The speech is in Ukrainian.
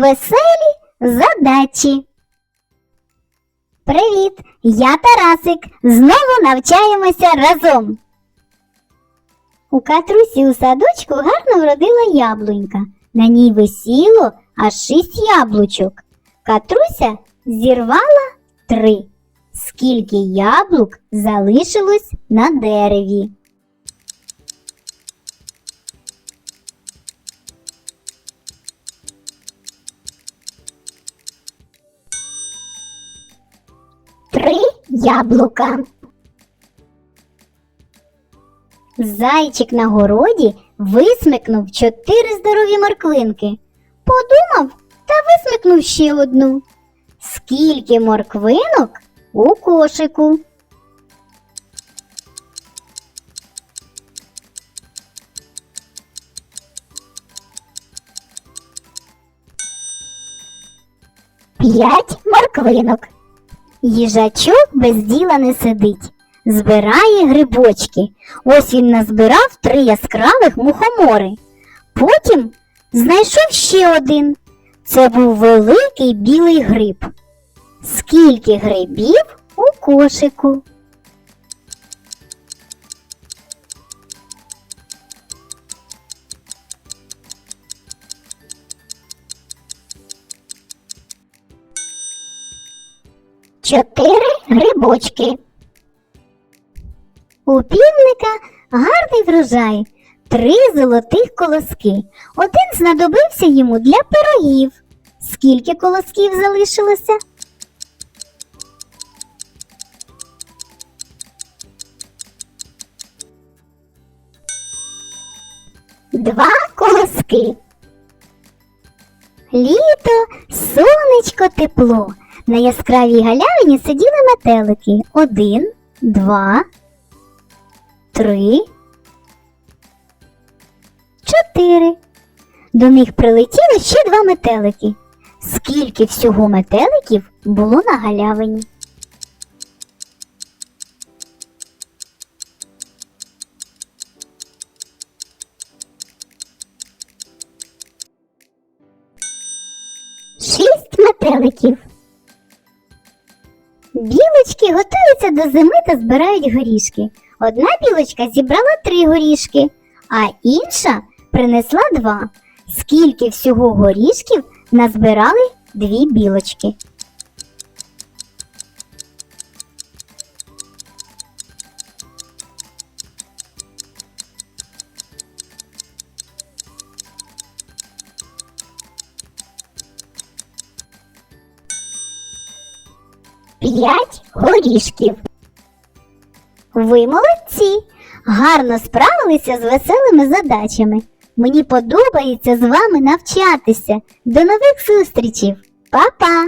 Веселі задачі. Привіт! Я Тарасик. Знову навчаємося разом. У Катрусі у садочку гарно вродила яблунька. На ній висіло аж шість яблучок. Катруся зірвала три. Скільки яблук залишилось на дереві? Яблука. Зайчик на городі висмикнув чотири здорові морквинки. Подумав та висмикнув ще одну. Скільки морквинок у кошику? П'ять морквинок. Їжачок без діла не сидить, збирає грибочки. Ось він назбирав три яскравих мухомори. Потім знайшов ще один. Це був великий білий гриб. Скільки грибів у кошику? Чотири грибочки. У півника гарний врожай, три золотих колоски. Один знадобився йому для пирогів. Скільки колосків залишилося? Два колоски. Літо, сонечко, тепло. На яскравій галявині сиділи метелики. Один, два, три, чотири. До них прилетіли ще два метелики. Скільки всього метеликів було на галявині? Шість метеликів. Білочки готуються до зими та збирають горішки. Одна білочка зібрала три горішки, а інша принесла два. Скільки всього горішків назбирали дві білочки? П'ять горішків. Ви молодці! Гарно справилися з веселими задачами. Мені подобається з вами навчатися. До нових зустрічей. Па-па!